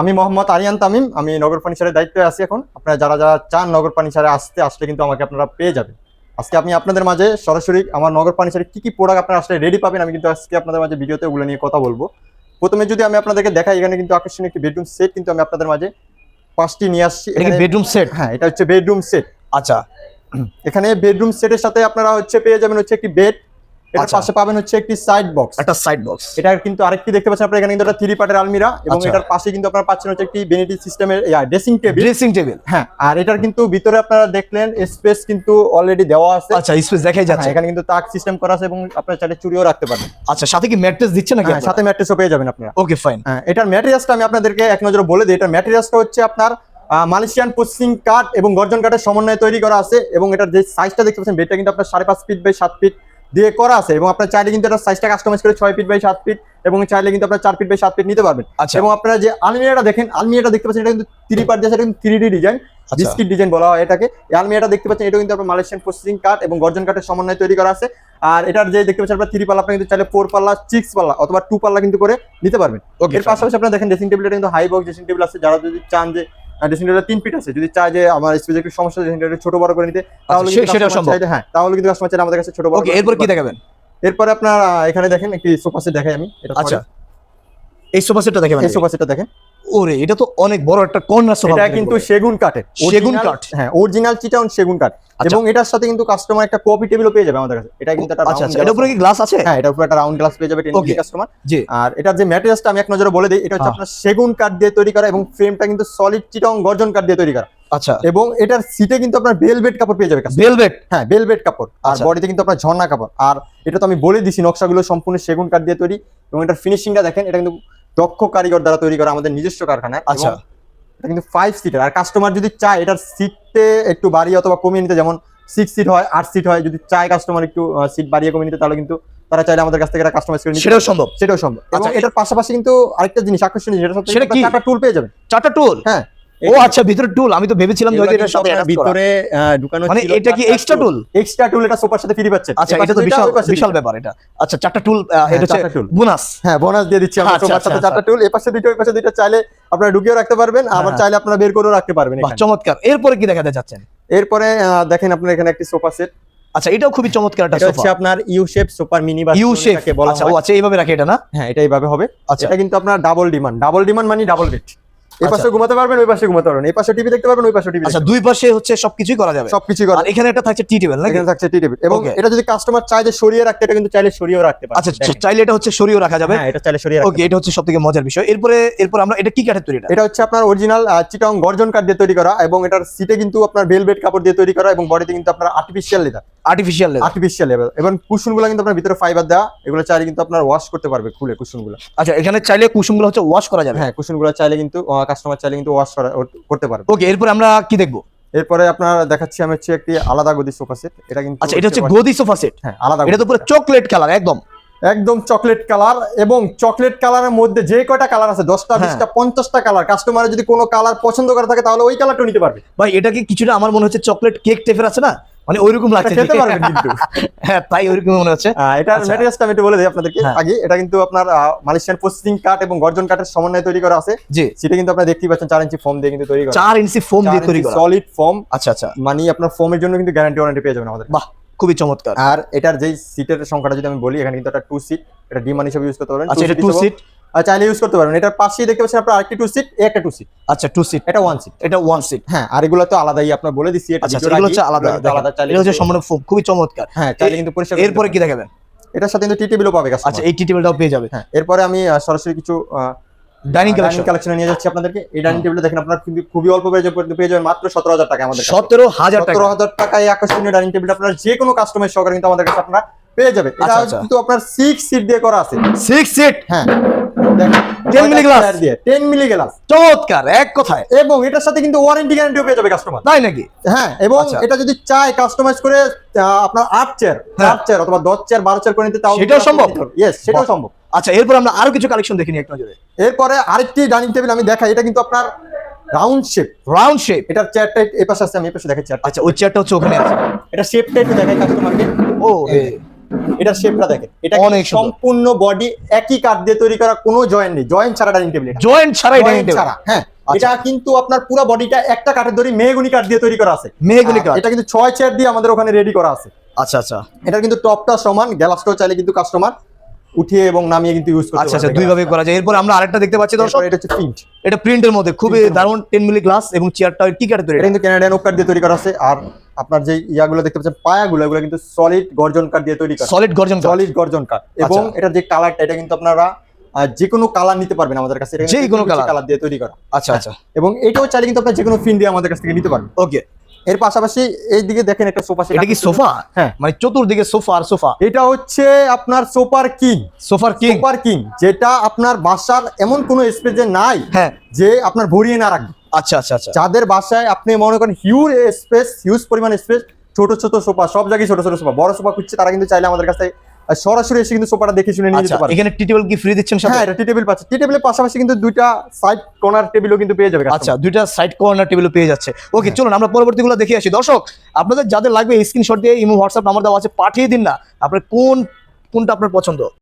আমি মোহাম্মদ আরিয়ান তামিম আমি নগর ফার্নিচারের দায়িত্বে আছি এখন। আপনারা যারা যারা চান নগর ফার্নিচারে আসতে আসলে কিন্তু আমাকে আপনারা পেয়ে যাবেন। আজকে আমি আপনাদের মাঝে সরাসরি আমার নগর ফার্নিচারে কি কি প্রোডাক্ট আপনারা আসলে রেডি পাবেন আমি কিন্তু আজকে আপনাদের মাঝে ভিডিওতে ওগুলো নিয়ে কথা বলব। প্রথমে যদি আমি আপনাদেরকে দেখাই এখানে কিন্তু আকর্ষণীয় একটি বেডরুম সেট কিন্তু আমি আপনাদের মাঝে পাঁচটি নিয়ে আসছি। বেডরুম সেট হ্যাঁ এটা হচ্ছে বেডরুম সেট আচ্ছা। এখানে বেডরুম সেটের সাথে আপনারা হচ্ছে পেয়ে যাবেন হচ্ছে একটি বেড এটার আচ্ছা। পাশে পাবেন হচ্ছে একটি সাইড বক্স একটা সাইড বক্স এটা কিন্তু আরেকটি দেখতে পাচ্ছেন আপনারা এখানে কিন্তু একটা থ্রি পার্টের আলমিরা এবং আচ্ছা। এটার পাশে কিন্তু আপনারা পাচ্ছেন হচ্ছে একটি বেনিটি সিস্টেমের ড্রেসিং টেবিল ড্রেসিং টেবিল হ্যাঁ আর এটার কিন্তু ভিতরে আপনারা দেখলেন স্পেস কিন্তু অলরেডি দেওয়া আছে। আচ্ছা স্পেস দেখাই হ্যাঁ, যাচ্ছে। এখানে কিন্তু তাক সিস্টেম করা আছে এবং আপনারা চাইলে চুরিও রাখতে পারবেন আচ্ছা সাথে কি ম্যাট্রেস দিচ্ছে নাকি হ্যাঁ, সাথে ম্যাট্রেসও পেয়ে যাবেন আপনারা। ওকে ফাইন হ্যাঁ এটার ম্যাটেরিয়ালসটা আমি আপনাদেরকে এক নজরে বলে দিই। এটার ম্যাটেরিয়ালসটা হচ্ছে আপনার মালয়েশিয়ান পশ্চিম কাঠ এবং গর্জন কাঠের সমন্বয়ে তৈরি করা আছে এবং এটার যে সাইজটা দেখতে পাচ্ছেন বেডটা কিন্তু আপনার সাড়ে পাঁচ ফিট বাই সাত ফিট দিয়ে করা আছে এবং আপনার চাইলে কিন্তু এটার সাইজটা কাস্টমাইজ করে ছয় ফিট বাই সাত ফিট এবং চাইলে কিন্তু আপনার চার ফিট বাই সাত ফিট নিতে পারবেন। আচ্ছা। এবং আপনারা যে আলমিরাটা দেখেন আলমিরাটা দেখতে পাচ্ছেন এটা কিন্তু থ্রি পার্ট দিয়ে কিন্তু three D design biscuit design বলা হয় এটাকে। এই আলমিরাটা দেখতে পাচ্ছেন এটা কিন্তু আপনার মালয়েশিয়ান পশ্চিম কাঠ এবং গর্জন কাঠের সমন্বয়ে তৈরি করা আছে। আর এটার যে দেখতে পাচ্ছেন আপনার থ্রি পাল্লা কিন্তু চাইলে ফোর পাল্লা সিক্স পাল্লা অথবা টু পাল্লা কিন্তু করে নিতে পারবেন। এর পাশাপাশি আপনারা দেখেন ড্রেসিং টেবিলটা কিন্তু হাই বক্স ড্রেসিং টেবিল আছে। যারা যদি চান যে ড্রেসিং টেবিলটা তিন ফিট আছে। যদি চায় যে আমার স্পেস একটু সমস্যা ড্রেসিং ছোট বড় করে নিতে তাহলে সে- কিন্তু সেটাও customer সম্ভব। হ্যাঁ তাহলে কিন্তু কাস্টমার চাইলে আমাদের কাছে ছোট বড় ওকে এরপর কি দেখাবেন? এরপরে আপনার এখানে দেখেন একটি সোফা সেট দেখাই আমি এটা আচ্ছা। এই সোফা সেটটা দেখেন এই সোফা সেটটা দেখেন। ওরে এটা তো অনেক বড় একটা কর্নার সোফা এটা কিন্তু সেগুন কাঠের। সেগুন কাঠ? হ্যাঁ অরিজিনাল চিটাউন সেগুন কাঠ। আচ্ছা। এবং এটার সাথে কিন্তু কাস্টমার একটা কপি টেবিলও পেয়ে যাবে আমাদের কাছে। এটা কিন্তু একটা আচ্ছা আচ্ছা এটা উপরে কি গ্লাস আছে? হ্যাঁ এটা উপরে একটা রাউন্ড গ্লাস পেয়ে যাবে. কাস্টমার জি। আর এটার যে ম্যাটেরিয়ালসটা আমি এক নজরে বলে দিই এটা হচ্ছে হ্যাঁ। আপনার সেগুন কাঠ দিয়ে তৈরি করা এবং ফ্রেমটা কিন্তু সলিড চিটাং গর্জন কাঠ দিয়ে তৈরি করা। আচ্ছা। এবং এটার সিটে কিন্তু আপনার বেলভেট কাপড় পেয়ে যাবে। ভেলভেট হ্যাঁ বেলভেট কাপড়। আর আচ্ছা। বডিতে কিন্তু আপনার ঝর্ণা কাপড়। আর এটা তো আমি বলে দিছি নকশাগুলো সম্পূর্ণ সেগুন কাঠ দিয়ে তৈরি। এবং এটার ফিনিশিংটা দেখেন এটা কিন্তু দক্ষ কারিগর দ্বারা তৈরি করা আমাদের নিজস্ব কারখানায় আচ্ছা। এটা কিন্তু ফাইভ সিটার আর কাস্টমার যদি চায় এটার সিটে একটু বাড়িয়ে অথবা কমিয়ে নিতে যেমন সিক্স সিট হয় আট সিট হয় যদি চায় কাস্টমার একটু সিট বাড়িয়ে কমিয়ে নিতে তাহলে কিন্তু তারা চাইলে আমাদের কাছ থেকে এটা কাস্টমাইজ করে নিতে সেটাও সম্ভব। সেটাও সম্ভব। এবং আচ্ছা, এটার পাশাপাশি কিন্তু আরেকটা জিনিস আকর্ষণীয় যেটা সেটা কি? চারটা টুল পেয়ে যাবে চারটা টুল হ্যাঁ। ও আচ্ছা ভিতরে টুল আমি তো ভেবেছিলাম যে হয়তো এটার সাথে ভিতরে ঢুকানো মানে এটা কি এক্সট্রা টুল এক্সট্রা টুল এটা সোফার সাথে ফ্রি পাচ্ছেন আচ্ছা এটা তো বিশাল বিশাল ব্যাপার এটা। আচ্ছা চারটা টুল এটা হ্যাঁ, হচ্ছে চারটা tool। বোনাস। হ্যাঁ বোনাস দিয়ে দিচ্ছি আমরা আচ্ছা, সোফার আচ্ছা, সাথে আচ্ছা। চারটা টুল এই পাশে দুইটা ওই পাশে দুইটা চাইলে আপনারা ঢুকিয়েও রাখতে পারবেন। আবার হ্যাঁ। চাইলে আপনারা বের করেও রাখতে পারবেন বাহ চমৎকার। এরপরে কি দেখাতে চাচ্ছেন? এরপরে আহ, দেখেন আপনার এখানে একটি সোফা সেট। আচ্ছা এটাও খুবই চমৎকার একটা সোফা হচ্ছে আপনার ইউ শেপ সুপার মিনি বা ইউ শেপ বলা আচ্ছা ও আচ্ছা এইভাবে রাখি এটা না? হ্যাঁ এটা এইভাবে হবে। আচ্ছা। এটা কিন্তু আপনার ডাবল ডিমান্ড ডাবল ডিমান্ড মানে ডাবল বেড এই আচ্ছা। পাশে ঘুমাতে পারবেন ওই পাশে ঘুমাতে পারবেন। এই পাশে টিভি দেখতে পারবেন ওই পাশে টিভি আচ্ছা দুই পাশে হচ্ছে সবকিছুই করা যাবে? সবকিছু করে আর এখানে একটা থাকছে টি টেবিল এখানে থাকছে টি টেবিল এবং এটা যদি কাস্টমার চায় যে সরিয়ে রাখতে এটা কিন্তু চাইলে সরিয়েও রাখতে পারে। আচ্ছা চাইলে এটা হচ্ছে সরিয়েও রাখা যাবে? হ্যাঁ এটা চাইলে সরিয়ে ওকে এটা হচ্ছে সবথেকে মজার বিষয়। এরপরে এরপর আমরা এটা কি কাঠের তৈরি এটা? এটা হচ্ছে আপনার অরিজিনাল চিটং গর্জন কাঠ দিয়ে তৈরি করা এবং এটার সিটে কিন্তু আপনার ভেলভেট কাপড় দিয়ে তৈরি করা এবং বডিতে কিন্তু আপনার artificial leather artificial artificial leather এবং কুশনগুলো কিন্তু আপনার ভিতরে ফাইবার দেওয়া এগুলো চাইলে কিন্তু আপনার ওয়াশ করতে পারবে খুলে কুশনগুলো। আচ্ছা এখানে চাইলে কুসুমগুলো হচ্ছে ওয়াশ করা যাবে? হ্যাঁ কুশনগুলো চাইলে কিন্তু কাস্টমার চাইলে কিন্তু ওয়াশ করা করতে পারবে। ওকে এরপর আমরা কি দেখব? এরপরে আপনার দেখাচ্ছি আমি হচ্ছে একটি আলাদা গদি সোফা সেট এটা কিন্তু আচ্ছা এটা হচ্ছে গদি সোফা সেট হ্যাঁ আলাদা এটা তো পুরো চকলেট কালার একদম। একদম চকলেট কালার এবং চকলেট কালারের মধ্যে যে কয়টা কালার আছে দশটা হ্যাঁ। বিশটা পঞ্চাশটা কালার কাস্টমারের যদি কোনো কালার পছন্দ করে থাকে তাহলে ওই কালারটা নিতে পারবে। ভাই এটা কি কিছুটা আমার মনে হচ্ছে চকলেট কেক টাইপের আছে না? মানে ওইরকম লাগছে খেতে পারবেন কিন্তু। হ্যাঁ তাই ওইরকম মনে হচ্ছে। এটার আচ্ছা। ম্যাটেরিয়ালসটা আমি একটু বলে দিই আপনাদেরকে। হ্যাঁ। আগে এটা কিন্তু আপনার মালয়েশিয়ান পশ্চিম কাঠ এবং গর্জন কাঠের সমন্বয়ে তৈরি করা আছে। জি। সেটা কিন্তু আপনারা দেখতেই পাচ্ছেন চার ইঞ্চি ফোম দিয়ে কিন্তু তৈরি করা। চার ইঞ্চি ফোম দিয়ে তৈরি করা। সলিড ফোম আচ্ছা আচ্ছা। মানে আপনার ফোমের জন্য কিন্তু গ্যারান্টি ওয়ারেন্টি পেয়ে যাবেন আমাদের। বাহ খুবই চমৎকার। আর এটার যেই সিটের সংখ্যাটা যদি আমি বলি এখানে কিন্তু একটা টু সিট এটা ডিমান হিসেবে ইউজ করতে পারবেন। আচ্ছা এটা টু সিট চাইলে ইউজ করতে পারবেন। এটার পাশেই দেখতে পাচ্ছেন আপনার আরেকটি টু সিট একটা টু সিট আচ্ছা টু সিট এটা ওয়ান সিট এটা ওয়ান সিট হ্যাঁ আর এগুলো তো আলাদাই আপনার বলে দিচ্ছি এটা আচ্ছা এগুলো হচ্ছে আলাদা। আলাদা চাইলে এটা হচ্ছে সম্পূর্ণ খুবই চমৎকার। হ্যাঁ চাইলে কিন্তু পরিষ্কার এরপরে কি দেখাবেন? এটার সাথে কিন্তু টি টেবিলও পাবে আচ্ছা আচ্ছা এই টি টেবিলটাও পেয়ে যাবে। হ্যাঁ এরপরে আমি সরাসরি কিছু ডাইনিং কালেকশন কালেকশনে নিয়ে যাচ্ছি আপনাদেরকে। এই ডাইনিং টেবিলটা দেখেন আপনার কিন্তু খুবই অল্প পেয়ে যাবেন পেয়ে যাবেন মাত্র সতেরো হাজার টাকা আমাদের। সতেরো হাজার টাকা। সতেরো হাজার টাকায় এই আকর্ষণীয় ডাইনিং টেবিলটা আপনার যে কোনো কাস্টমার সহকারে কিন্তু আমাদের কাছে আপনারা পেয়ে যাবে। এটা আচ্ছা, আচ্ছা। কিন্তু আপনার সিক্স সিট দিয়ে করা আছে। সিক্স সিট হ্যাঁ। 10 milli glass? Ten milli glass চমৎকার এক কথায়। এবং এটার সাথে কিন্তু ওয়ারেন্টি গ্যারান্টিও পেয়ে যাবে কাস্টমার তাই নাকি? হ্যাঁ এবং আচ্ছা। এটা যদি চায় কাস্টমাইজ করে আপনার আট চেয়ার হ্যাঁ। চার চেয়ার অথবা দশ চেয়ার বারো চেয়ার করে নিতে তাও সেটাও সম্ভব? ইয়েস সেটাও সম্ভব। আচ্ছা এরপর আমরা আরও কিছু কালেকশন দেখে নিই এক নজরে। এরপরে আরেকটি ডাইনিং টেবিল আমি দেখাই এটা কিন্তু আপনার রাউন্ড শেপ রাউন্ড শেপ এটার চেয়ারটা এই পাশে আছে আমি এই পাশে দেখাই চেয়ারটা আচ্ছা ওই চেয়ারটা হচ্ছে ওখানে আছে। এটা শেপটা একটু দেখাই কাস্টমারকে ও এটার শেপটা দেখেন। এটা অনেক সম্পূর্ণ বডি একই কাঠ দিয়ে তৈরি করা কোনো জয়েন্ট নেই। জয়েন্ট ছাড়া ডাইনিং টেবিল এটা। জয়েন্ট ছাড়াই ডাইনিং টেবিল ছাড়া হ্যাঁ। আচ্ছা। এটা কিন্তু আপনার পুরো বডিটা একটা কাঠের দড়ি মেহগুনি কাঠ দিয়ে তৈরি করা আছে। মেহগুনি কাঠ এটা কিন্তু ছয় চেয়ার দিয়ে আমাদের ওখানে রেডি করা আছে। আচ্ছা আচ্ছা। এটা কিন্তু টপটা সমান গ্যালাসটাও চাইলে কিন্তু কাস্টমার উঠিয়ে এবং নামিয়ে কিন্তু ইউজ করতে আচ্ছা আচ্ছা পারবে দুই ভাবে করা যায়। এরপর আমরা আরেকটা দেখতে পাচ্ছি দর্শক। এটা হচ্ছে প্রিন্ট এটা প্রিন্টের মধ্যে খুবই দারুণ টেন মিলি গ্লাস এবং চেয়ারটা কি কাটে তৈরি এটা কিন্তু ক্যানাডিয়ান ওক কাঠ দিয়ে তৈরি করা আছে। আর আপনার যে ইয়াগুলো দেখতে পাচ্ছেন পায়াগুলো এগুলো কিন্তু সলিড গর্জন কাঠ দিয়ে তৈরি করা সলিড গর্জন। সলিড গর্জন কাঠ। এবং আচ্ছা। এটার যে কালারটা এটা কিন্তু আপনারা যে কোনো কালার নিতে পারবেন আমাদের কাছে। যে কোনো? কালার দিয়ে তৈরি করা। আচ্ছা আচ্ছা। এবং এটাও চাইলে কিন্তু আপনার যে কোনো ফিন দিয়ে আমাদের কাছ থেকে নিতে পারবেন। ওকে এর পাশাপাশি এই দিকে দেখেন একটা সোফা এটা কি সোফা? হ্যাঁ। মানে চতুর্দিকে সোফা আর সোফা? এটা হচ্ছে আপনার সোফার কিং। সোফার কিং? সুপার কিং যেটা আপনার বাসার এমন কোনো স্পেসে নাই হ্যাঁ। যে আপনার ভরিয়ে না রাখবে। আচ্ছা আচ্ছা আচ্ছা। যাদের বাসায় আপনি মনে করেন হিউজ স্পেস হিউজ পরিমাণ স্পেস ছোট ছোট সোফা সব জায়গায় ছোট ছোট সোফা বড় সোফা খুঁজছে তারা কিন্তু চাইলে আমাদের কাছে সরাসরি এসে কিন্তু সোফাটা দেখে শুনে নিয়ে আচ্ছা যেতে পারে। এখানে টি টেবিল কি ফ্রি দিচ্ছেন হ্যাঁ এটা টি টেবিল পাচ্ছে। টি টেবিলের পাশাপাশি কিন্তু দুইটা সাইড কর্নার টেবিলও কিন্তু পেয়ে যাবে আচ্ছা দুইটা সাইড কর্নার টেবিল পেয়ে যাচ্ছে। ওকে চলুন আমরা পরবর্তীগুলো দেখে আসি। দর্শক আপনাদের যাদের লাগবে স্ক্রিনশট দিয়ে ইমো হোয়াটসঅ্যাপ নাম্বার দেওয়া আছে পাঠিয়ে দিন না। আপনার কোন কোনটা আপনার পছন্দ?